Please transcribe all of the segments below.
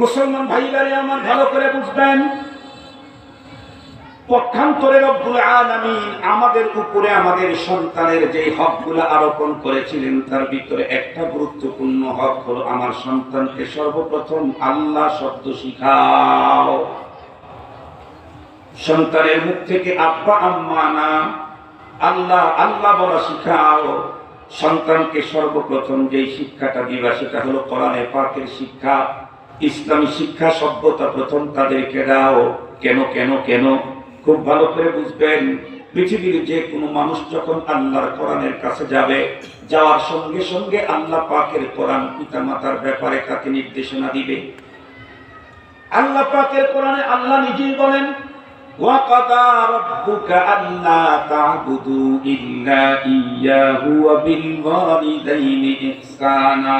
মুসলমান ভাইবারে আমার ভালো করে বুঝবেন আমাদের উপরে আমাদের সন্তানের যে হকগুলো আরোপণ করেছিলেন, তার ভিতরে একটা গুরুত্বপূর্ণ হক হলো আমার সন্তানকে সর্বপ্রথম আল্লাহ শব্দ শিখাও। সন্তানের মুখ থেকে আব্বা, আম্মা না আল্লাহ আল্লাহ বলা শিখাও। সন্তানকে সর্বপ্রথম যেই শিক্ষাটা দিবা, সেটা হলো কোরআনে পাকের শিক্ষা। ইসলামী শিক্ষা সভ্যতা প্রথম তাদেরকে দাও কেন কেন কেন খুব ভালো করে বুঝবেন পৃথিবীর যে কোনো মানুষ যখন আল্লাহর কোরআনের কাছে যাবে যাওয়ার সঙ্গে সঙ্গে আল্লাহ পাকের কোরআন পিতামাতার ব্যাপারে তাকে নির্দেশনা দিবে আল্লাহ পাকের কোরআনে আল্লাহ নিজেই বলেন وَقَضَى رَبُّكَ أَلَّا تَعْبُدُوا إِلَّا إِيَّاهُ وَبِالْوَالِدَيْنِ إِحْسَانًا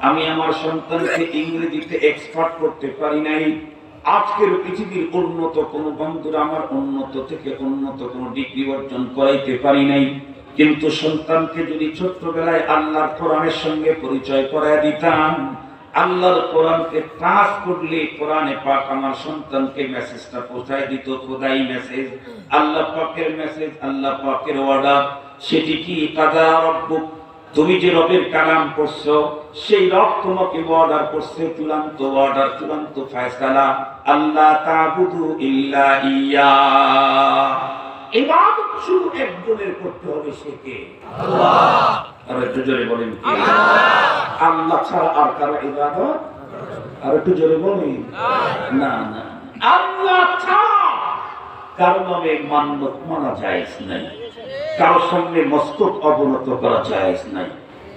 আমি আমার সন্তানকে ইংরেজিতে এক্সপার্ট করতে পারি নাই। আজকের পৃথিবীর উন্নত কোন বন্ধুরা আমার উন্নত থেকে উন্নত কোন ডিগ্রি অর্জন করাইতে পারি নাই। কিন্তু সন্তানকে যদি ছোট্টবেলায় আল্লাহর কোরআনের সঙ্গে পরিচয় করায় দিতাম, আল্লাহর কোরআনকে টাচ করলে কোরআনে পাক আমার সন্তানকে মেসেজটা পৌঁছায় দিত, খোদাই মেসেজ আল্লাহ পাকের মেসেজ আল্লাহ পাকের অর্ডার সেটি কি কাদা রব্বুক? তুমি যে রবের কালাম করছ সেই রব তোমাকে অর্ডার করছে চূড়ান্ত অর্ডার চূড়ান্ত ফয়সালা। আল্লাহ তাবুদু ইল্লা ইয়া। ইবাদত শুধু একজনের করতে হবে সে কে? আল্লাহ। আর একটু জোরে বলেন কে? আল্লাহ। ছাড়া আর কারও ইবাদত? আর একটু জোরে বলেন। না না। আল্লাহ ছাড়া কারও নামে মান্যত মানা জায়েজ নাই। কারও সামনে মস্তক অবনত করা জায়েজ নাই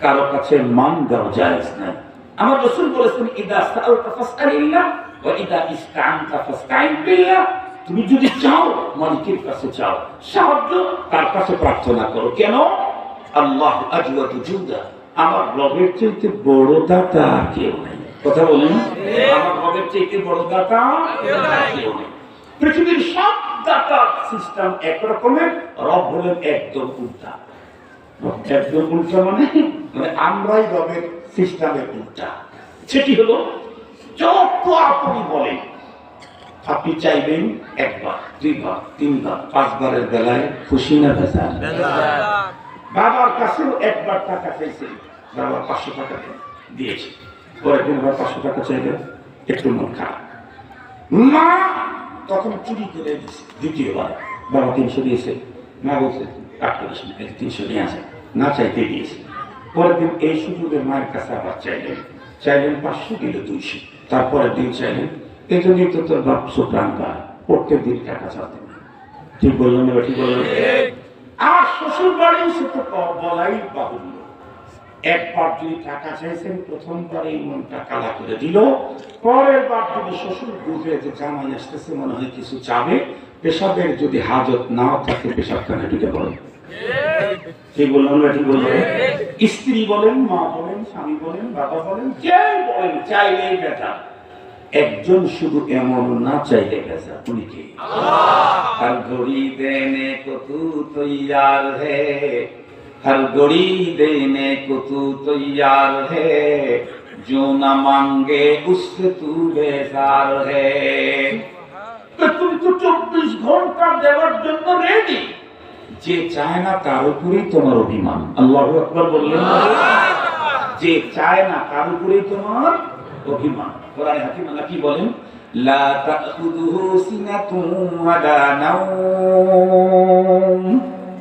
কারও কাছে মান দেওয়া জায়েজ নাই। আমার রসুল বলেছেন ইদা ফাসআলিল্লাহ ওয়া ইদা ফাসতাইন বিল্লাহ। তুমি যদি চাও মালিকের কাছে চাও। সাহায্য তার কাছে প্রার্থনা করো। কেন? আল্লাহ আজওয়াতু জুদা আমার রবের চাইতে বড় দাতা কেউ নেই। কথা বলেন? আমার রবের চাইতে বড় দাতা কেউ নেই। পৃথিবীর সব দাতার সিস্টেম একরকমের রব হলেন একদম উল্টা। একদম উল্টা মানে? মানে আমরাই রবের সিস্টেমের উল্টা। সেটি হলো যত আপনি বলেন আপনি চাইবেন একবার দুইবার তিনবার পাঁচবারের বেলায় খুশি না ভেজা বাবার কাছেও একবার টাকা চাইছে বাবা পাঁচশো টাকা দিয়েছে পরের দিন আবার পাঁচশো টাকা চাইলে একটু মন খারাপ। মা তখন চুরি করে দ্বিতীয়বার। বাবা তিনশো দিয়েছে মা বলছে কাট করিস না তিনশো নিয়ে আসে না চাইতে দিয়েছে। পরের দিন এই সুযোগে মায়ের কাছে আবার চাইলেন। চাইলেন পাঁচশো দিল দুইশো তারপরের দিন চাইলেন এই জন্যই তো তোর বাপ সুপ্রাণ পায় প্রত্যেক দিন টাকা চাইতেন ঠিক বললাম এবার ঠিক বললাম আর শ্বশুর বাড়ি সে তো বলাই বাহুল্য। টাকা চাইছেন মনটা কালা করে দিল। পরের বার যদি শ্বশুর যে জামাই আসতেছে মনে হয় কিছু চাবে। পেশাবের যদি হাজত না থাকে ঢুকে পড়ে। স্ত্রী বলেন মা বলেন স্বামী বলেন বাবা বলেন কে বলেন চাইলেই বেটা একজন শুধু এমন না চাইলে বেচা তুমি কি? ঘড়ি দেনে কত তৈয়ার হে। हर घड़ी देने को तू तैयार है जो न मांगे उससे तू बेजार है তো তুমি তো চব্বিশ ঘন্টা দেওয়ার জন্য রেডি যে চায় না তার উপরেই তোমার অভিমান আল্লাহ আকবর বললেন না? যে চায় না তার উপরেই তোমার অভিমান কোরআনে হাকিম আল্লাহ কি বলেন লা তাখুদুহু সিনাতুন ওয়ালা নাওম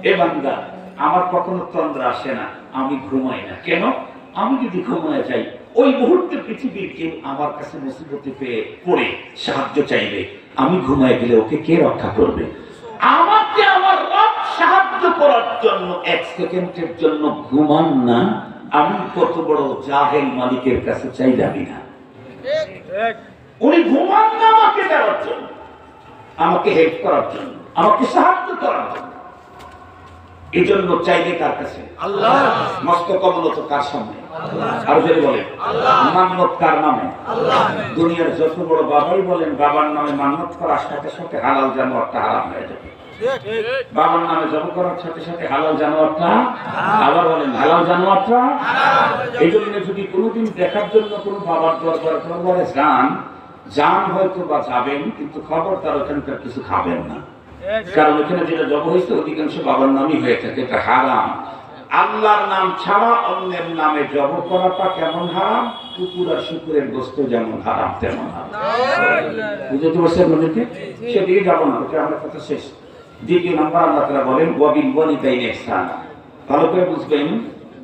এ বান্দা আমার কখনো তন্দ্রা আসে না, আমি ঘুমাই না। কেন? আমি যদি ঘুমায় যাই, ওই মুহূর্তে পৃথিবীর কেউ আমার কাছে মুসিবতে পেয়ে পড়ে, সাহায্য চাইবে। আমি ঘুমায় গেলে ওকে কে রক্ষা করবে? আমাকে আমার রব সাহায্য করার জন্য, এক সেকেন্ডের জন্য ঘুমান না, আমি কত বড় জাহেল মালিকের কাছে চাই যাবি না। উনি ঘুমান না আমাকে দেওয়ার জন্য, আমাকে হেল্প করার জন্য, আমাকে সাহায্য করার জন্য। এই জন্য চাইলে কার কাছে আল্লাহ। মস্ত কমলত কার সামনে। আর যদি বলেন। মান্যত কার নামে। দুনিয়ার যত বড় বাবাই বলেন বাবার নামে মান্যত করার সাথে সাথে হালাল জানোয়ারটা হারাম হয়ে যাবে। বাবার নামে জব করার সাথে সাথে হালাল জানোয়ারটা আবার বলেন হালাল জানোয়ারটা এই জন্য যদি কোনোদিন দেখার জন্য কোনো বাবার দরবার দরবারে যান যান হয়তো বা যাবেন কিন্তু খবর তার ওখানকার কিছু খাবেন না। কারণ ওখানে যেটা জব হয়েছে, অধিকাংশ বাবার নামই হয়ে থাকে এটা হারাম। আল্লাহর নাম ছাড়া অন্যের নামে জব করাটা কেমন হারাম? কুকুর আর শুকুরের গোস্ত যেমন হারাম, তেমন হারাম। বুঝতে পারছি আপনাদেরকে? সেদিকে যাব না ওটা আমার কথা শেষ। দ্বিতীয় নাম্বার আল্লাহ তারা বলেন, ওয়াবিল ওয়ালি দাইনে ইহসান। ভালো করে বুঝবেন,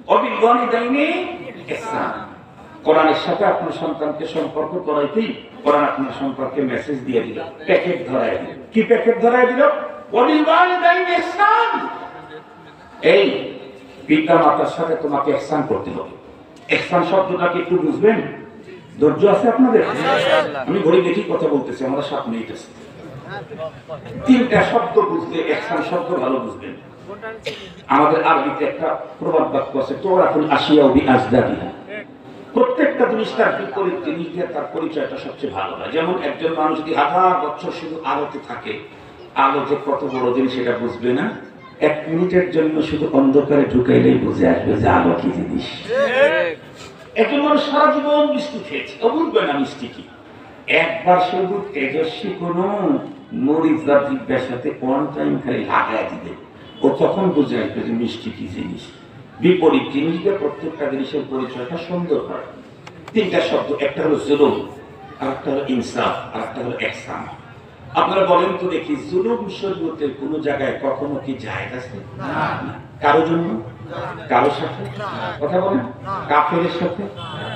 ওয়াবিল ওয়ালি দাইনে ইহসান। কোরআনের সাথে আপনার সন্তানকে সম্পর্ক করাইতেই কোরআন আপনার সম্পর্কে মেসেজ দিয়ে দিল। প্যাকেট ধরাই দিল। কি প্যাকেট ধরাই দিল? এই পিতা মাতার সাথে তোমাকে ইহসান করতে হবে। ইহসান শব্দটাকে একটু বুঝবেন? ধৈর্য আছে আপনাদের? আমি ঘড়ি দেখি কথা বলতেছি আমরা সাত মিনিট আছে। তিনটা শব্দ বুঝলে একসান শব্দ ভালো বুঝবেন। আমাদের আরবিতে একটা প্রবাদ বাক্য আছে তোরা এখন আসিয়া অবি আজদা প্রত্যেকটা জিনিস তার বিপরীত জিনিস দিয়ে তার পরিচয়টা সবচেয়ে ভালো হয়। যেমন একজন মানুষ যদি আধা বছর শুধু আলোতে থাকে আলো যে কত বড় জিনিস সেটা বুঝবে না। এক মিনিটের জন্য শুধু অন্ধকারে ঢুকাইলেই বুঝে আসবে যে আলো কি জিনিস। একজন মানুষ সারা জীবন মিষ্টি খেয়েছে, ও বুঝবে না মিষ্টি কি। একবার শুধু তেজস্বী কোন মরিচ বা জিজ্ঞার সাথে ওয়ান টাইম খালি লাগাই দিবে। ও তখন বুঝে আসবে যে মিষ্টি কি জিনিস। বিপরীত জিনিস দিয়ে প্রত্যেকটা জিনিসের পরিচয়টা সুন্দর হয়। তিনটা শব্দ একটা হলো জুলুম আর একটা হলো ইনসাফ আর একটা হলো একসাম আপনারা বলেন তো দেখি জুলুম শরীয়তের কোন জায়গায় কখনো কি জায়েজ আছে? কারও জন্য? কারও সাথে? কথা বলেন। কাফেরের সাথে?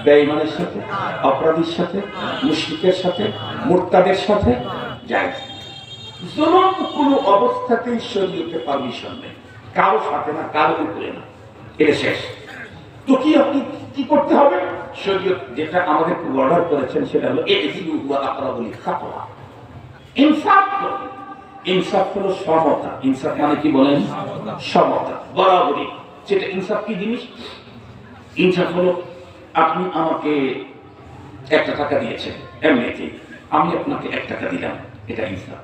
বেঈমানের সাথে? অপরাধীর সাথে? মুশরিকের সাথে? মুরতাদের সাথে? যায় জুলুম কোনো অবস্থাতেই শরীয়তে পারমিশন নেই। কারও সাথে না কারও উপরে না। এটা শেষ। তো কি আপনি কি করতে হবে? শরীয়ত যেটা আমাদের অর্ডার করেছেন সেটা হলো এদিকে হুয়া আপনারা বলি খাতোয়া ইনসাফ ইনসাফ হলো সমতা। ইনসাফ মানে কি বলেন? সমতা। বরাবরই। সেটা ইনসাফ কি জিনিস? ইনসাফ হলো, আপনি আমাকে একটা টাকা দিয়েছেন এমনিতে আমি আপনাকে এক টাকা দিলাম, এটা ইনসাফ।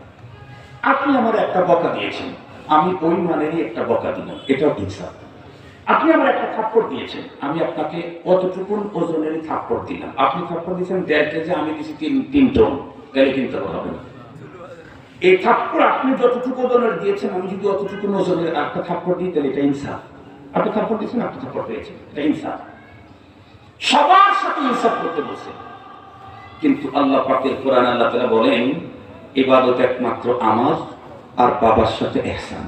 আপনি আমার একটা বকা দিয়েছেন, আমি ওই মানেরই একটা বকা দিলাম, এটাও ইনসাফ। আপনি আমার একটা থাপ্পড় দিয়েছেন। আমি আপনাকে কতটুকুন ওজনের থাপ্পড় দিলাম? আপনি থাপ্পড় দিয়েছেন দেড় কেজি, আমি দিয়েছি তিন তিন টন। তাহলে কিন্তু হবে না। এই থাপ্পড় আপনি যতটুকু ওজনের দিয়েছেন, আমি যদি অতটুকু ওজনের একটা থাপ্পড় দিই, তাহলে এটা ইনসাফ। আপনি থাপ্পড় দিয়েছেন, আপনি থাপ্পড় পেয়েছেন, এটা ইনসাফ। সবার সাথে ইনসাফ করতে বসে কিন্তু আল্লাহ পাকের কোরআন আল্লাহ তারা বলেন, ইবাদত একমাত্র আমার আর বাবার সাথে এহসান।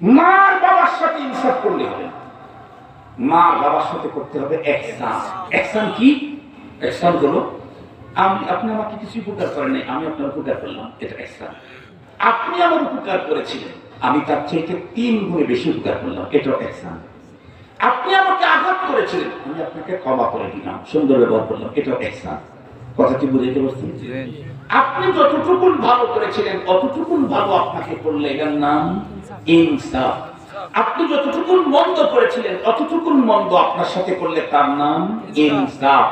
মার বাবার সাথে ইনসাফ করলে হবে। মা বাবার সাথে করতে হবে এহসান। এহসান কি? এহসান হলো আমি আপনি আমাকে কিছু উপকার করেন নাই আমি আপনার উপকার করলাম এটা এহসান। আপনি আমার উপকার করেছিলেন আমি তার চাইতে তিন গুণে বেশি উপকার করলাম এটাও এহসান। আপনি আমাকে আঘাত করেছিলেন আমি আপনাকে ক্ষমা করে দিলাম সুন্দর ব্যবহার করলাম এটাও এহসান। কথা কি বুঝাইতে পারছি আপনি যতটুকুন ভালো করেছিলেন অতটুকুন ভালো আপনাকে করলে এটার নাম ইনসাফ। আপনি যতটুকুন মন্দ করেছিলেন, অতটুকুন মন্দ আপনার সাথে করলে তার নাম ইনসাফ।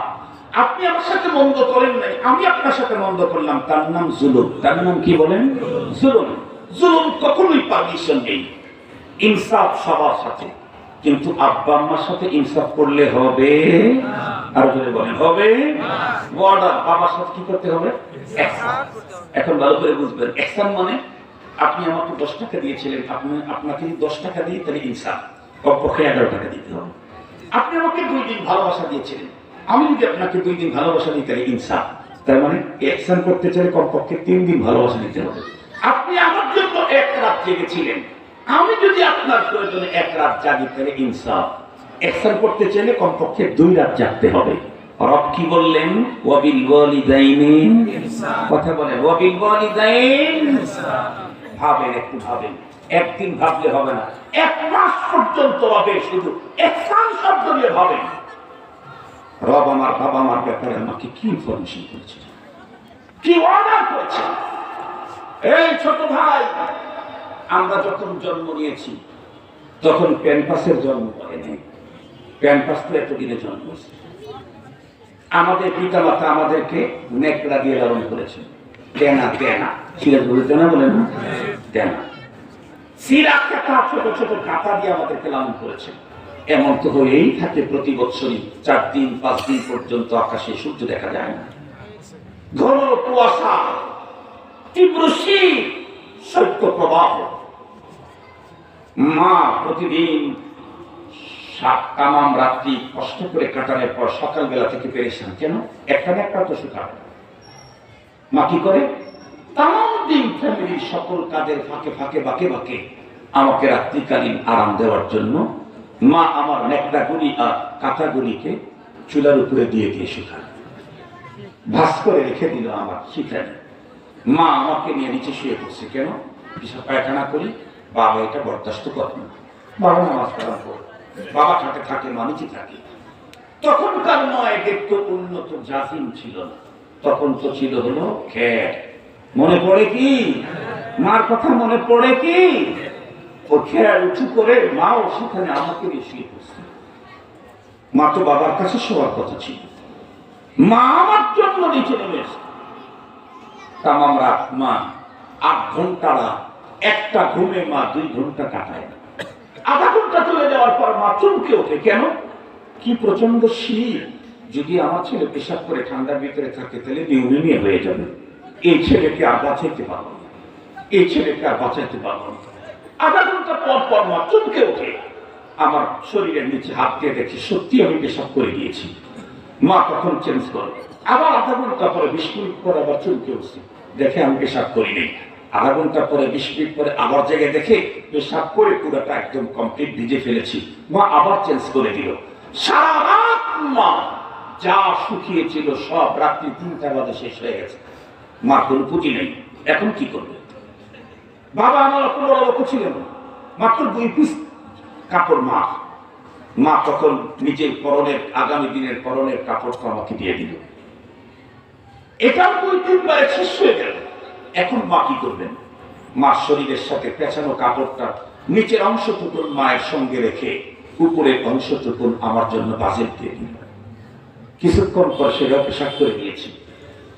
আপনি আমার সাথে মন্দ করেন নাই, আমি আপনার সাথে মন্দ করলাম, তার নাম জুলুম। তার নাম কি বলেন? জুলুম। জুলুম কখনোই পারমিশন নেই। ইনসাফ সবার সাথে। কিন্তু আব্বা আম্মার সাথে ইনসাফ করলে হবে? আর যদি বলেন, হবে? বাবার সাথে কি করতে হবে? এখন ভালো করে বুঝবেন। একসান মানে আপনি আমাকে দশ টাকা দিয়েছিলেন আপনি আপনাকে যদি দশ টাকা দিই তাহলে ইনসাফ কমপক্ষে এগারো টাকা দিতে হবে। আপনি আমাকে দুই দিন ভালোবাসা দিয়েছিলেন। আমি যদি আপনাকে দুই দিন ভালোবাসা দিই তাহলে ইনসাফ। তার মানে একসান করতে চাইলে কমপক্ষে তিন দিন ভালোবাসা দিতে হবে। আপনি আমার জন্য এক রাত জেগেছিলেন। আমি যদি আপনার প্রয়োজনে এক রাত জাগি তাহলে ইনসাফ। একসান করতে চাইলে কমপক্ষে দুই রাত জাগতে হবে। রব কি বললেন? ওয়াবিল ওয়ালিদাইনি। কথা বলে ওয়াবিল ওয়ালিদাইন ভাবেন, একটু ভাবেন। একদিন ভাবলে হবে না। এক মাস পর্যন্ত ভাবে, শুধু একসান শব্দ দিয়ে ভাবেন রব আমার বাবা আমার ব্যাপারে আমাকে কি ইনফরমেশন করেছে? কি অর্ডার করেছে? এই ছোট ভাই, আমরা যখন জন্ম নিয়েছি, তখন প্যাম্পাসের জন্ম করেনি প্যাম্পাস তো এতদিনে জন্ম আমাদের পিতা মাতা আমাদেরকে নেকড়া দিয়ে লালন করেছে। দেনা দেনা। সিরাজ বলে দেনা বলে না? এমন প্রতি বছরই পাঁচ দিন পর্যন্ত আকাশে সূর্য দেখা যায় না। ঘন কুয়াশা, তীব্র শীত সত্য প্রবাহ। মা প্রতিদিন তামাম রাত্রি কষ্ট করে কাটানোর পর সকালবেলা থেকে পেরেছেন কেন? একটা না একটা তো শুকাবে। মা কি করে? তাম দিন ফ্যামিলির সকল কাজের ফাঁকে ফাঁকে বাঁকে বাঁকে আমাকে রাত্রিকালীন আরাম দেওয়ার জন্য মা আমার নেকড়াগুলি আর কাঁথাগুলিকে চুলার উপরে দিয়ে দিয়ে শুকায় ভাস করে রেখে দিল আমার শিখায়। মা আমাকে নিয়ে নিচে শুয়ে পড়ছে। কেন? পিসা পায়খানা করি, বাবা এটা বরদাস্ত করে না। বাবা নামাজ কালাম করে বাবা খাটে থাকে মানুষই থাকে। তখনকার নয় দেখতো উন্নত জাফিন ছিল না। তখন তো ছিল হলো খের। মনে পড়ে কি? মার কথা মনে পড়ে কি? ও খেয়ার উঁচু করে মাও সেখানে আমাকে শুয়ে মা তো বাবার কাছে শোয়ার কথা ছিল। মা আমার জন্য নিচে নেমে তামাম রাত মা আট ঘণ্টা রাত, একটা ঘুমে মা দুই ঘণ্টা কাটায় না। আধা ঘণ্টা চলে যাওয়ার পর মা চমকে ওঠে। কেন? কি প্রচণ্ড শীত। যদি আমার ছেলে পেশাব করে ঠান্ডার ভিতরে থাকে, তাহলে নিউমোনিয়া হয়ে যাবে। এই ছেলেকে আর বাঁচাইতে পারব না। এই ছেলেকে আর বাঁচাইতে পারব না। আধা ঘণ্টা পর পর মা চমকে ওঠে। আমার শরীরের নিচে হাত দিয়ে দেখি সত্যি আমি পেশাব করে দিয়েছি মা তখন চেঞ্জ করে। আবার আধা ঘণ্টা পরে বিশ মিনিট পরে আবার চমকে উঠছি। দেখে আমি পেশাব করিনি আধা ঘণ্টা পরে, বিশ মিনিট পরে আবার জায়গায় দেখে পেশাব করে পুরোটা একদম কমপ্লিট ভিজে ফেলেছি। মা আবার চেঞ্জ করে দিল। সারা রাত মা যা শুকিয়েছিল সব রাত্রি তিনটা বাজে শেষ হয়ে গেছে। মা কোনো পুঁজি নেই। এখন কি করবে? বাবা আমার অত বড় লোক না। মাত্র দুই পিস কাপড় মা মা তখন নিজের পরনের, আগামী দিনের পরনের কাপড়টা আমাকে দিয়ে দিল। এটাও দুই তিনবারে শেষ হয়ে গেল। এখন মা কি করবেন? মার শরীরের সাথে পেঁচানো কাপড়টা নিচের অংশটুকুন মায়ের সঙ্গে রেখে উপরের অংশটুকুন আমার জন্য বাজেট দিয়ে দিল। কিছুক্ষণ পর সেটা পেশাব করে দিয়েছি।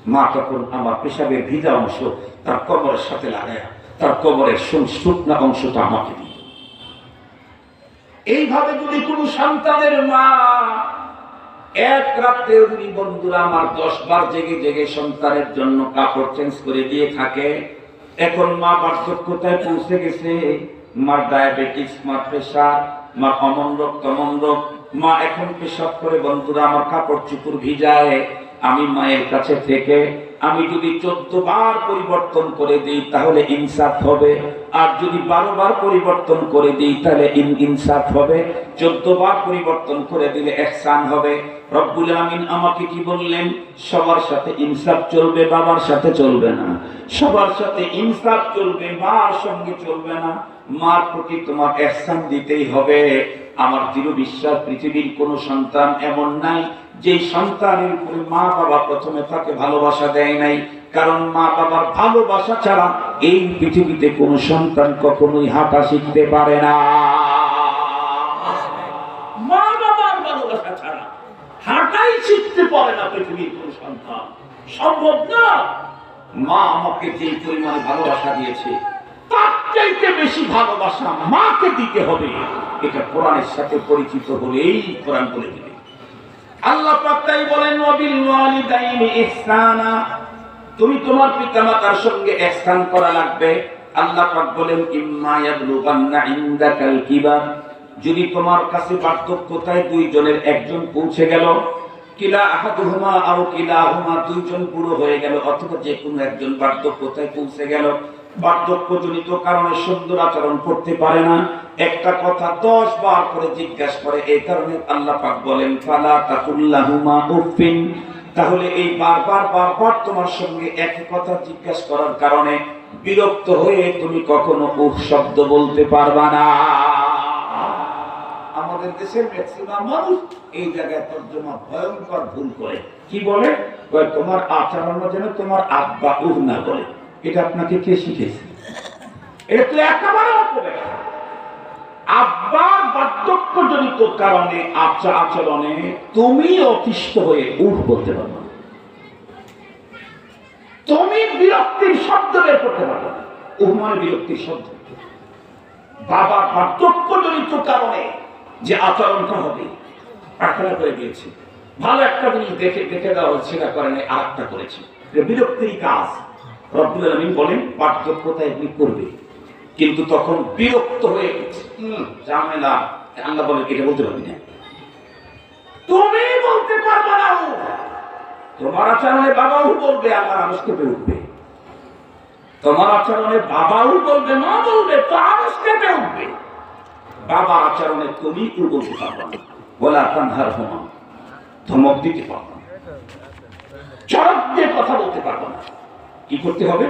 মা তখন আমার পেশাবের ভিজা অংশ, তার কোমরের সাথে লাগায়, তার কোমরের সু- শুকনা অংশটা আমাকে দিল। এইভাবে যদি কোনো সন্তানের মা এক রাত্রেও যদি বন্ধুরা আমার দশ বার জেগে জেগে সন্তানের জন্য কাপড় চেঞ্জ করে দিয়ে থাকে, এখন মা বার্ধক্যতায় পৌঁছে গেছে। মার ডায়াবেটিস মার প্রেশার মা অমন রোগ, তমন রোগ, মা এখন পেশাব করে বন্ধুরা আমার কাপড় চুপুর ভিজায় আমি মায়ের কাছে থেকে আমি যদি চোদ্দ বার পরিবর্তন করে দিই, তাহলে ইনসাফ হবে। আর যদি বারো বার পরিবর্তন করে দিই, তাহলে ইনসাফ হবে। চোদ্দ বার পরিবর্তন করে দিলে এহসান হবে। রব্বুল আমিন আমাকে কি বললেন? সবার সাথে ইনসাফ চলবে, বাবার সাথে চলবে না। সবার সাথে ইনসাফ চলবে, মার সঙ্গে চলবে না। মার প্রতি তোমার এহসান দিতেই হবে। আমার দৃঢ় বিশ্বাস, পৃথিবীর কোন সন্তান এমন নাই যে সন্তানের উপরে মা বাবা প্রথমে তাকে ভালোবাসা দেয় নাই। কারণ মা বাবার ভালোবাসা ছাড়া এই পৃথিবীতে কোন সন্তান কখনোই হাঁটা শিখতে পারে না। মা বাবার ভালোবাসা ছাড়া হাঁটাই শিখতে পারে না পৃথিবীর কোন সন্তান। সম্ভব না। মা আমাকে যে পরিমাণে ভালোবাসা দিয়েছে, তার চাইতে বেশি ভালোবাসা মাকে দিতে হবে। এটা কোরআনের সাথে পরিচিত হলেই কোরআন বলে দিবে। আল্লাহ তাই বলেন তুমি তোমার পিতামাতার সঙ্গে স্থান করা লাগবে। আল্লাহ পাক বলেন যদি তোমার কাছে বার্ধক্যতায় দুইজনের একজন পৌঁছে গেল, কিলা আহাদুহুমা আও কিলাহুমা দুইজন পুরো হয়ে গেল, অথবা যে কোনো একজন বার্ধক্যতায় পৌঁছে গেল বার্ধক্যজনিত কারণে সুন্দর আচরণ করতে পারে না। একটা কথা দশ বার করে জিজ্ঞাসা করে, এই কারণে আল্লাহ পাক বলেন উফিন তাহলে এই বারবার বারবার তোমার সঙ্গে একই কথা জিজ্ঞাসা করার কারণে বিরক্ত হয়ে তুমি কখনো উফ শব্দ বলতে পারবা না। আমাদের দেশের ম্যাক্সিমাম মানুষ এই জায়গায় তর্জমা ভয়ঙ্কর ভুল করে। কি বলে? তোমার আচরণ যেন তোমার আব্বা উহ না বলে এটা আপনাকে কে শিখেছে এটা একেবারে আব্বার বার্ধক্যজনিত কারণে আচার আচরণে তুমি অতিষ্ঠ হয়ে উঠ না। তুমি বিরক্তির শব্দ বের করতে পারবে না। উহ মানে বিরক্তির শব্দ। বার্ধক্যজনিত কারণে যে আচরণটা হবে, প্রার্থনা করে দিয়েছে। ভালো একটা জিনিস দেখে দেখে দেওয়া হচ্ছে, সেটা করেন আর একটা করেছে বিরক্তির কাজ। রব্বুল আলমিন বলেন বার্ধক্যতা এগুলি করবে কিন্তু তখন বিরক্ত হয়ে ঝামেলা। আল্লাহ বলে এটা বলতে পারবি না। তুমি বলতে পারবে না তোমার আচরণে বাবাও বলবে, আমার আনুষ কেঁপে উঠবে। তোমার আচরণে বাবাও বলবে, মা বলবে, তো আনুষ কেঁপে উঠবে। বাবার আচরণে তুমি কেউ বলতে পারবে না। বলে হার হোমা। ধমক দিতে পারবে না। চরক দিয়ে কথা বলতে পারবে না। কি করতে হবে?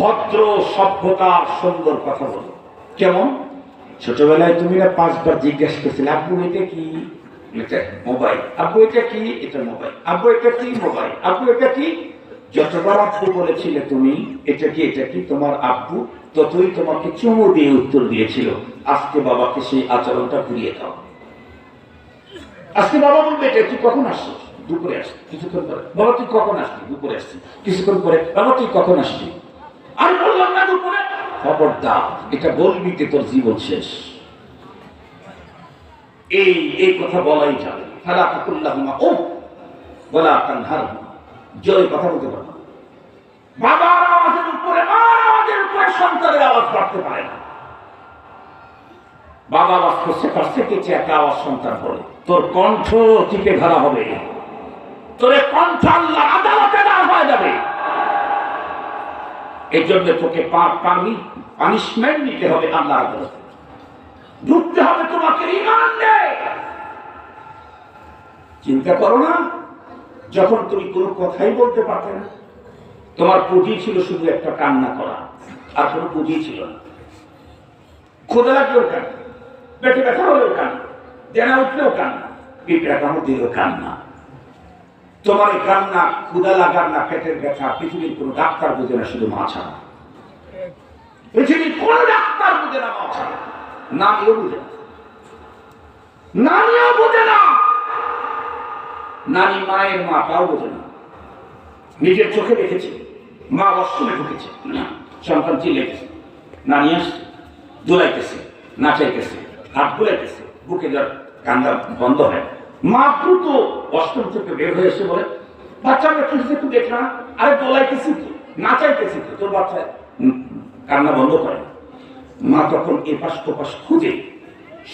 ভদ্র সভ্যতার সুন্দর কথা বলো। কেমন? ছোটবেলায় তুমি না পাঁচবার জিজ্ঞাসা করছিলে, আব্বু, এটা কি? মোবাইল। আব্বু, এটা কি? এটা মোবাইল। আব্বু, এটা কি? মোবাইল। আব্বু, এটা কি? যতবার আব্বু বলেছিলে তুমি, এটা কি এটা কি? তোমার আব্বু ততই তোমাকে চুমু দিয়ে উত্তর দিয়েছিল, আজকে বাবাকে সেই আচরণটা ঘুরিয়ে দাও। আজকে বাবা বলবে এটা তুই কখন আসছিস দুপুরে আসছি, কিছুক্ষণ পরে। বাবা, তুই কখন আসবি? দুপুরে আসছি। কিছুক্ষণ পরে, বাবা, তুই কখন আসবি? আমি বললাম না দুপুরে। খবরদার, এটা বলবি যে তোর জীবন শেষ। এই এই কথা বলাই যাবে ফালা ফাকুল্লাহুমা ও বলা কানহার জয় কথা বলতে পারব। বাবার আওয়াজের উপরে, মার আওয়াজের উপরে সন্তানের আওয়াজ বাড়তে পারে না। বাবা আওয়াজ করছে, তার থেকে একটা আওয়াজ সন্তান করে তোর কণ্ঠ টিপে ধরা হবে। তোর এ কণ্ঠ আল্লাহ আদালতে না হয়ে যাবে। এই জন্য তোকে পানি পানিশমেন্ট নিতে হবে আল্লাহ আদালতে। ঢুকতে হবে তোমাকে নেই চিন্তা করো না, যখন তুমি কোনো কথাই বলতে পারতে না, তোমার পুঁজি ছিল শুধু একটা কান্না করা, আর কোনো পুঁজি ছিল না। খোদা লাগলেও কান্না, পেটে ব্যথা হলেও কান্না, দেনা উঠলেও কান্না, পিঁপড়া কামড় দিলেও কান্না। তোমার কান্না ক্ষুদা লাগার না পেটের ব্যথা, পৃথিবীর কোনো ডাক্তার বুঝে না, শুধু মা ছাড়া। পৃথিবীর কোনো ডাক্তার বুঝে না, মা ছাড়া। নানিও বুঝে না। নানিও না। নানি মায়ের মা, তাও বোঝে না। নিজের চোখে দেখেছে, মা অষ্টমে ঢুকেছে না সন্তান চিল্লাইতেছে। নানি আসছে, দোলাইতেছে, নাচাইতেছে, হাত বুলাইতেছে, বুকে যার কান্দা বন্ধ হয়। মা দ্রুত অষ্টম থেকে বের হয়ে এসে বলে, বাচ্চা, আমরা কিছু একটু দেখলাম আরে, দোলাইতেছি তো, নাচাইতেছি তো, তোর বাচ্চা কান্না বন্ধ করে। মা তখন এপাশ ওপাশ খুঁজে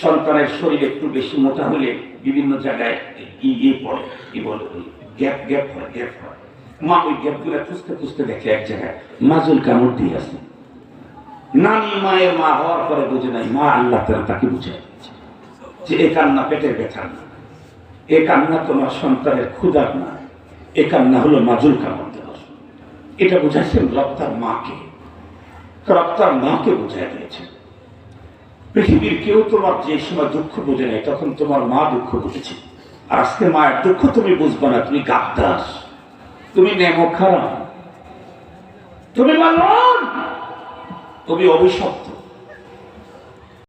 সন্তানের শরীর একটু বেশি মোটা হলে বিভিন্ন জায়গায় ইয়ে পড়ে। কি বলে ওই? গ্যাপ গ্যাপ হয় গ্যাপ হয়। মা ওই গ্যাপগুলো খুঁজতে খুঁজতে দেখে এক জায়গায় মাজুল কামড় দিয়ে আছে নানি মায়ের মা হওয়ার পরে বুঝে নাই, মা আল্লাহ তারা তাকে বুঝে যে এ কান্না পেটের ব্যথা না। এ কান্না তোমার সন্তানের ক্ষুধার না, এ কান্না হলো মাজুল কামড় দেওয়ার এটা বুঝাইছেন রপ্তার মাকে। রপ্তার মাকে বুঝাই দিয়েছেন পৃথিবীর কেউ তোমার যে সময় দুঃখ বুঝে নেয় তখন তোমার মা দুঃখ বুঝেছে। আর আজকে মায়ের দুঃখ তুমি বুঝবে না, তুমি গাদ্দাস। তুমি নেমো খারাপ। তুমি মালন তুমি অভিশপ্ত।